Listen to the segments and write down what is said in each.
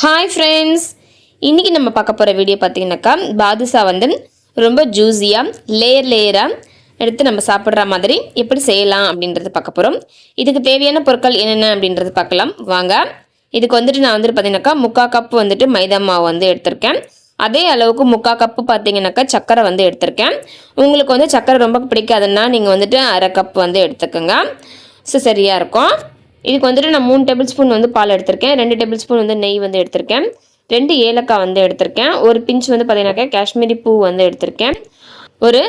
Hi friends இன்றைக்கி நம்ம பார்க்க போகிற வீடியோ பார்த்தீங்கன்னாக்கா பாதுஷா வந்து ரொம்ப ஜூஸியாக லேயர் லேயராக எடுத்து நம்ம சாப்பிட்ற மாதிரி எப்படி செய்யலாம் அப்படின்றத பார்க்க போகிறோம் இதுக்கு தேவையான பொருட்கள் என்னென்ன அப்படின்றது பார்க்கலாம். வாங்க. இதுக்கு வந்துட்டு நான் வந்துட்டு பார்த்தீங்கன்னாக்கா முக்கால் கப்பு வந்துட்டு மைதா மாவு வந்து எடுத்திருக்கேன். அதே அளவுக்கு முக்கால் கப்பு பார்த்தீங்கன்னாக்கா சக்கரை வந்து எடுத்திருக்கேன். உங்களுக்கு வந்து சக்கரை ரொம்ப பிடிக்காதுன்னா நீங்கள் வந்துட்டு அரை கப் வந்து எடுத்துக்கோங்க. ஸோ சரியாக இருக்கும். இதுக்கு வந்துட்டு நான் மூணு டேபிள் ஸ்பூன் வந்து பால் எடுத்திருக்கேன். ரெண்டு டேபிள் ஸ்பூன் வந்து நெய் வந்து எடுத்திருக்கேன். ரெண்டு ஏலக்காய் வந்து எடுத்திருக்கேன். ஒரு பிஞ்ச் வந்து பார்த்தீங்கன்னாக்கா காஷ்மீரி பூ வந்து எடுத்திருக்கேன். ஒரு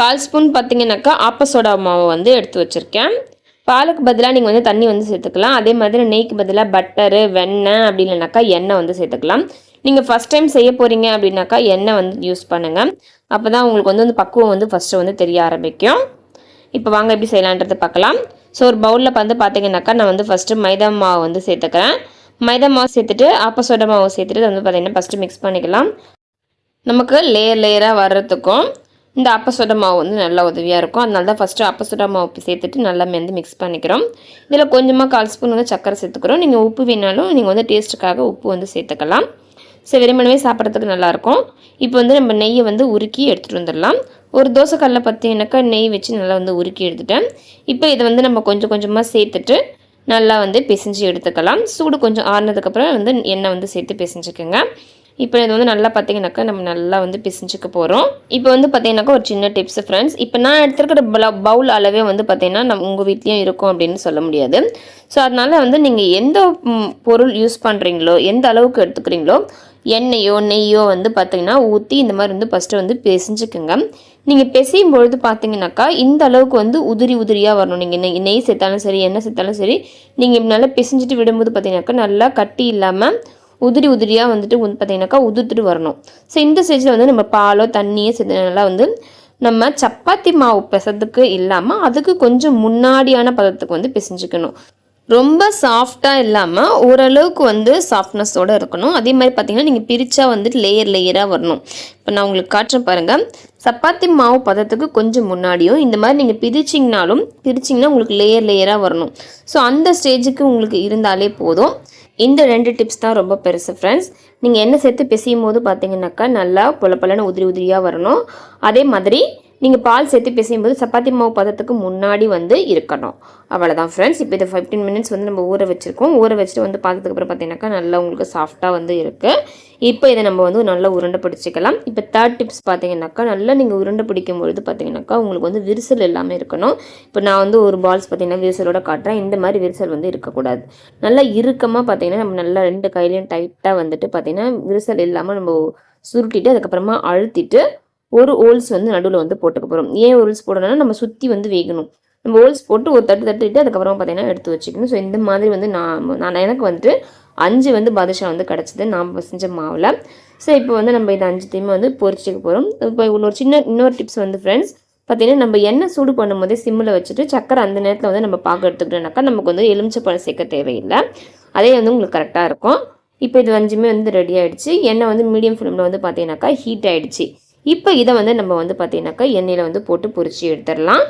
கால் ஸ்பூன் பார்த்தீங்கன்னாக்கா ஆப்பசோடா மாவை வந்து எடுத்து வச்சுருக்கேன். பாலுக்கு பதிலாக நீங்கள் வந்து தண்ணி வந்து சேர்த்துக்கலாம். அதே மாதிரி நெய்க்கு பதிலாக பட்டரு வெண்ணெய் அப்படி இல்லைனாக்கா எண்ணெய் வந்து சேர்த்துக்கலாம். நீங்கள் ஃபஸ்ட் டைம் செய்ய போகிறீங்க அப்படின்னாக்கா எண்ணெய் வந்து யூஸ் பண்ணுங்கள் அப்போ தான் உங்களுக்கு வந்து அந்த பக்குவம் வந்து ஃபஸ்ட்டு வந்து தெரிய ஆரம்பிக்கும். இப்போ வாங்க எப்படி செய்யலான்றதை பார்க்கலாம். ஸோ ஒரு பவுலில் வந்து பார்த்தீங்கன்னாக்கா நான் வந்து ஃபஸ்ட்டு மைதா மாவு வந்து சேர்த்துக்கிறேன். மைதா மாவு சேர்த்துட்டு ஆப்பசோட மாவு சேர்த்துட்டு வந்து பார்த்தீங்கன்னா ஃபஸ்ட்டு மிக்ஸ் பண்ணிக்கலாம். நமக்கு லேயர் லேயராக வர்றதுக்கும் இந்த அப்பசோட மாவு வந்து நல்லா உதவியாக இருக்கும். அதனால தான் ஃபஸ்ட்டு அப்பசோட மாவு சேர்த்துட்டு நல்லா மேந்து மிக்ஸ் பண்ணிக்கிறோம். இதில் கொஞ்சமாக கால் ஸ்பூன் வந்து சக்கரை சேர்த்துக்கிறோம். நீங்கள் உப்பு வேணாலும் நீங்கள் வந்து டேஸ்ட்டுக்காக உப்பு வந்து சேர்த்துக்கலாம். ஸோ வெறுமனவே சாப்பிட்றதுக்கு நல்லாயிருக்கும் இப்போ வந்து நம்ம நெய்யை வந்து உருக்கி எடுத்துகிட்டு வந்துடலாம். ஒரு தோசைக்கல்லில் பார்த்தீங்கன்னாக்கா நெய் வச்சு நல்லா வந்து உருக்கி எடுத்துட்டேன். இப்போ இதை வந்து நம்ம கொஞ்சம் கொஞ்சமாக சேர்த்துட்டு நல்லா வந்து பிசைஞ்சு எடுத்துக்கலாம். சூடு கொஞ்சம் ஆறுனதுக்கப்புறம் வந்து எண்ணெய் வந்து சேர்த்து பிசைஞ்சுக்கோங்க. இப்போ இது வந்து நல்லா பார்த்தீங்கன்னாக்கா நம்ம நல்லா வந்து பிசைஞ்சுக்க போகிறோம் இப்போ வந்து பார்த்தீங்கன்னாக்கா ஒரு சின்ன டிப்ஸ் ஃப்ரெண்ட்ஸ் இப்போ நான் எடுத்துருக்கிற பவுல் அளவே வந்து பார்த்தீங்கன்னா நம்ம உங்கள் வீட்லேயும் இருக்கும் அப்படின்னு சொல்ல முடியாது. ஸோ அதனால் வந்து நீங்கள் எந்த பொருள் யூஸ் பண்ணுறீங்களோ எந்த அளவுக்கு எடுத்துக்கிறீங்களோ எண்ணெயோ நெய்யோ வந்து பார்த்தீங்கன்னா ஊற்றி இந்த மாதிரி வந்து ஃபஸ்ட்டு வந்து பிசைஞ்சுக்குங்க. நீங்கள் பிசையும் பொழுது பார்த்தீங்கன்னாக்கா இந்த அளவுக்கு வந்து உதிரி உதிரியாக வரணும். நீங்கள் நெய் நெய் சேர்த்தாலும் சரி எண்ணெய் சேர்த்தாலும் சரி நீங்கள் நல்லா பிசைஞ்சிட்டு விடும்போது பார்த்தீங்கன்னாக்கா நல்லா கட்டி இல்லாமல் உதிரி உதிரியாக வந்துட்டு வந்து பார்த்தீங்கன்னாக்கா உதிர்த்துட்டு வரணும். ஸோ இந்த ஸ்டேஜில் வந்து நம்ம பாலோ தண்ணியோ சேர்த்து நல்லா வந்து நம்ம சப்பாத்தி மாவு பிசத்துக்கு இல்லாமல் அதுக்கு கொஞ்சம் முன்னாடியான பதத்துக்கு வந்து பிசைஞ்சுக்கணும். ரொம்ப சாஃப்டாக இல்லாமல் ஓரளவுக்கு வந்து சாஃப்ட்னஸோடு இருக்கணும். அதே மாதிரி பார்த்தீங்கன்னா நீங்கள் பிரித்தா வந்துட்டு லேயர் லேயராக வரணும். இப்போ நான் உங்களுக்கு காட்டுறேன் பாருங்கள் சப்பாத்தி மாவு பதத்துக்கு கொஞ்சம் முன்னாடியும் இந்த மாதிரி நீங்கள் பிரிச்சிங்கனாலும் பிரிச்சிங்கன்னா உங்களுக்கு லேயர் லேயராக வரணும். ஸோ அந்த ஸ்டேஜுக்கு உங்களுக்கு இருந்தாலே போதும். இந்த ரெண்டு டிப்ஸ் தான் ரொம்ப பெருசு ஃப்ரெண்ட்ஸ் நீங்கள் என்ன சேர்த்து பிசையும் போது பார்த்தீங்கன்னாக்கா நல்லா பொல உதிரி உதிரியாக வரணும். அதே மாதிரி நீங்கள் பால் சேர்த்து பிசையும்போது சப்பாத்தி மாவு பதத்துக்கு முன்னாடி வந்து இருக்கணும். அவ்வளோதான் ஃப்ரெண்ட்ஸ் இப்போ இது ஃபிஃப்டீன் மினிட்ஸ் வந்து நம்ம ஊற வச்சுருக்கோம். ஊற வச்சுட்டு வந்து பார்த்ததுக்கு அப்புறம் பார்த்தீங்கன்னாக்கா நல்லா உங்களுக்கு சாஃப்டாக வந்து இருக்குது இப்போ இதை நம்ம வந்து நல்லா உருண்டை பிடிச்சிக்கலாம். இப்போ தேர்ட் டிப்ஸ் பார்த்தீங்கன்னாக்கா நல்லா நீங்கள் உருண்டை பிடிக்கும் பொழுது பார்த்தீங்கன்னாக்கா உங்களுக்கு வந்து விரிசல் எல்லாமே இருக்கணும். இப்போ நான் வந்து ஒரு பால்ஸ் பார்த்தீங்கன்னா விரிசலோட காட்டுறேன். இந்த மாதிரி விரிசல் வந்து இருக்கக்கூடாது. நல்லா இறுக்கமாக பார்த்தீங்கன்னா நம்ம நல்லா ரெண்டு கையிலையும் டைட்டாக வந்துட்டு பார்த்தீங்கன்னா விரிசல் இல்லாமல் நம்ம சுருட்டிட்டு அதுக்கப்புறமா அழுத்திட்டு ஒரு ஓல்ஸ் வந்து நடுவில் வந்து போட்டுக்க போகிறோம் ஏன் ஓல்ஸ் போடணும்னா நம்ம சுற்றி வந்து வேகணும். நம்ம ஓல்ஸ் போட்டு ஒரு தட்டு தட்டுட்டு அதுக்கப்புறம் பார்த்தீங்கன்னா எடுத்து வச்சுக்கணும். ஸோ இந்த மாதிரி வந்து நான் நான் எனக்கு வந்துட்டு அஞ்சு வந்து பாதுஷா வந்து கிடச்சிது. நான் செஞ்ச மாவில். ஸோ இப்போ வந்து நம்ம இது அஞ்சுத்தையுமே வந்து பொரிச்சிக்க போகிறோம் இப்போ இன்னொரு சின்ன இன்னொரு டிப்ஸ் வந்து ஃப்ரெண்ட்ஸ் பார்த்தீங்கன்னா நம்ம எண்ணெய் சூடு பண்ணும்போதே சிம்மில் வச்சுட்டு சக்கரை அந்த நேரத்தில் வந்து நம்ம பார்க்க எடுத்துக்கிட்டோம்னாக்கா நமக்கு வந்து எலுமிச்சப்பழம் சேர்க்க தேவையில்லை. அதே வந்து உங்களுக்கு கரெக்டாக இருக்கும். இப்போ இது அஞ்சுமே வந்து ரெடி ஆகிடுச்சு எண்ணெய் வந்து மீடியம் ஃப்ளேமில் வந்து பார்த்தீங்கன்னாக்கா ஹீட் ஆகிடுச்சு இப்போ இதை வந்து நம்ம வந்து பார்த்தீங்கன்னாக்கா எண்ணெயில் வந்து போட்டு பொறிச்சு எடுத்துடலாம்.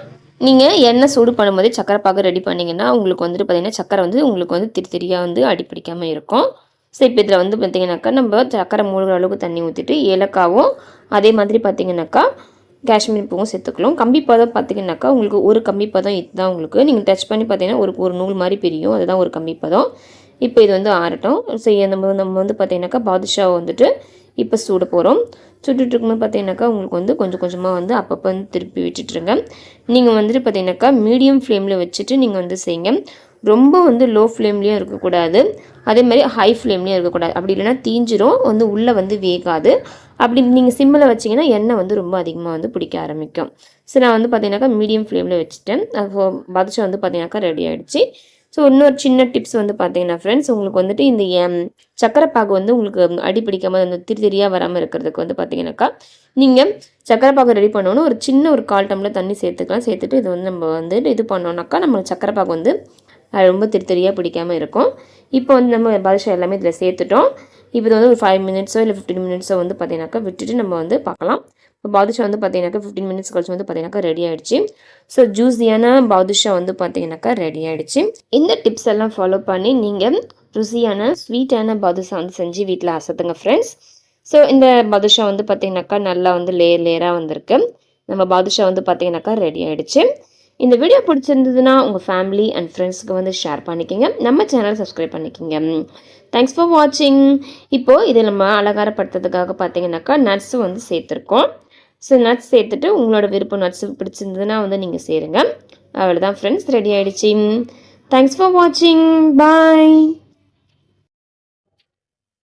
நீங்கள் எண்ணெய் சூடு பண்ணும்போதே சக்கரை பாகு ரெடி பண்ணிங்கன்னா உங்களுக்கு வந்துட்டு பார்த்தீங்கன்னா சக்கரை வந்து உங்களுக்கு வந்து திரி திரியாக வந்து அடிப்பிடிக்காமல் இருக்கும். ஸோ இப்போ இதில் வந்து பார்த்தீங்கன்னாக்கா நம்ம சக்கரை மூழ்கிற அளவுக்கு தண்ணி ஊற்றிட்டு ஏலக்காவும் அதே மாதிரி பார்த்தீங்கன்னாக்கா காஷ்மீர் பூவும் சேர்த்துக்கலாம். கம்பி பதம் பார்த்தீங்கன்னாக்கா உங்களுக்கு ஒரு கம்பி பதம் இதுதான் உங்களுக்கு. நீங்கள் டச் பண்ணி பார்த்தீங்கன்னா ஒரு ஒரு நூல் மாதிரி பிரியும். அதுதான் ஒரு கம்பி பதம். இப்போ இது வந்து ஆறட்டும். ஸோ நம்ம நம்ம வந்து பார்த்தீங்கன்னாக்கா பாதுஷாவை வந்துட்டு இப்போ சூட போகிறோம் சுட்டுட்ருக்கும்போது பார்த்தீங்கன்னாக்கா உங்களுக்கு வந்து கொஞ்சம் கொஞ்சமாக வந்து அப்பப்போ வந்து திருப்பி விட்டுட்டுருங்க. நீங்கள் வந்துட்டு பார்த்தீங்கன்னாக்கா மீடியம் ஃப்ளேமில் வச்சுட்டு நீங்கள் வந்து செய்யுங்க. ரொம்ப வந்து லோ ஃப்ளேம்லேயும் இருக்கக்கூடாது. அதே மாதிரி ஹை ஃப்ளேம்லேயும் இருக்கக்கூடாது. அப்படி இல்லைன்னா தீஞ்சிரும். வந்து உள்ளே வந்து வேகாது. அப்படி நீங்கள் சிம்மில் வச்சிங்கன்னா எண்ணெய் வந்து ரொம்ப அதிகமாக வந்து பிடிக்க ஆரம்பிக்கும். ஸோ நான் வந்து பார்த்தீங்கன்னாக்கா மீடியம் ஃப்ளேமில் வச்சுட்டேன். அது பாதுஷா வந்து பார்த்தீங்கன்னாக்கா ரெடி ஆகிடுச்சு ஸோ இன்னொரு சின்ன டிப்ஸ் வந்து பார்த்தீங்கன்னா ஃப்ரெண்ட்ஸ் உங்களுக்கு வந்துட்டு இந்த எம், சக்கரை வந்து உங்களுக்கு அடி பிடிக்காம அந்த திரி திரியாக வராமல் இருக்கிறதுக்கு வந்து பார்த்தீங்கன்னாக்கா நீங்கள் சக்கரப்பாகு ரெடி பண்ணோன்னு ஒரு சின்ன ஒரு கால் டம்ளர் தண்ணி சேர்த்துக்கலாம். சேர்த்துட்டு இது வந்து நம்ம வந்து இது பண்ணோம்னாக்கா நம்மளுக்கு சக்கரப்பாகு வந்து ரொம்ப திரு திரியாக பிடிக்காமல் இருக்கும். இப்போ வந்து நம்ம பாதுஷா எல்லாமே இதில் சேர்த்துட்டோம். இப்போ இது வந்து ஒரு ஃபைவ் மினிட்ஸோ இல்லை ஃபிஃப்டீன் மினிட்ஸோ வந்து பார்த்தீங்கன்னாக்கா விட்டுட்டு நம்ம வந்து பார்க்கலாம் இப்போ பாதுஷா வந்து பார்த்தீங்கன்னாக்கா ஃபிஃப்டீன் மினிட்ஸ் கழிச்சு வந்து பார்த்தீங்கன்னாக்கா ரெடி ஆகிடுச்சு ஸோ ஜூஸியான பாதுஷா வந்து பார்த்தீங்கன்னாக்கா ரெடி ஆகிடுச்சு இந்த டிப்ஸ் எல்லாம் ஃபாலோ பண்ணி நீங்கள் ருசியான ஸ்வீட்டான பாதுஷா வந்து செஞ்சு வீட்டில் அசத்துங்க ஃப்ரெண்ட்ஸ் ஸோ இந்த பாதுஷா வந்து பார்த்தீங்கன்னாக்கா நல்லா வந்து லேயர் லேயராக வந்திருக்கு. நம்ம பாதுஷா வந்து பார்த்தீங்கன்னாக்கா ரெடி ஆகிடுச்சு இந்த வீடியோ பிடிச்சிருந்ததுன்னா உங்கள் ஃபேமிலி அண்ட் ஃப்ரெண்ட்ஸ்க்கு வந்து ஷேர் பண்ணிக்கோங்க. நம்ம சேனலை சப்ஸ்கிரைப் பண்ணிக்கோங்க. தேங்க்ஸ் ஃபார் வாட்சிங் இப்போது இதை நம்ம அலங்காரப்படுத்துறதுக்காக பார்த்தீங்கன்னாக்கா நட்ஸும் வந்து சேர்த்துருக்கோம். ஸோ நட்ஸ் சேர்த்துட்டு உங்களோட விருப்பம் நட்ஸ் பிடிச்சிருந்ததுன்னா வந்து நீங்கள் சேருங்க. அவ்வளோதான் ஃப்ரெண்ட்ஸ் ரெடி ஆகிடுச்சி தேங்க்ஸ் ஃபார் வாட்சிங் பாய்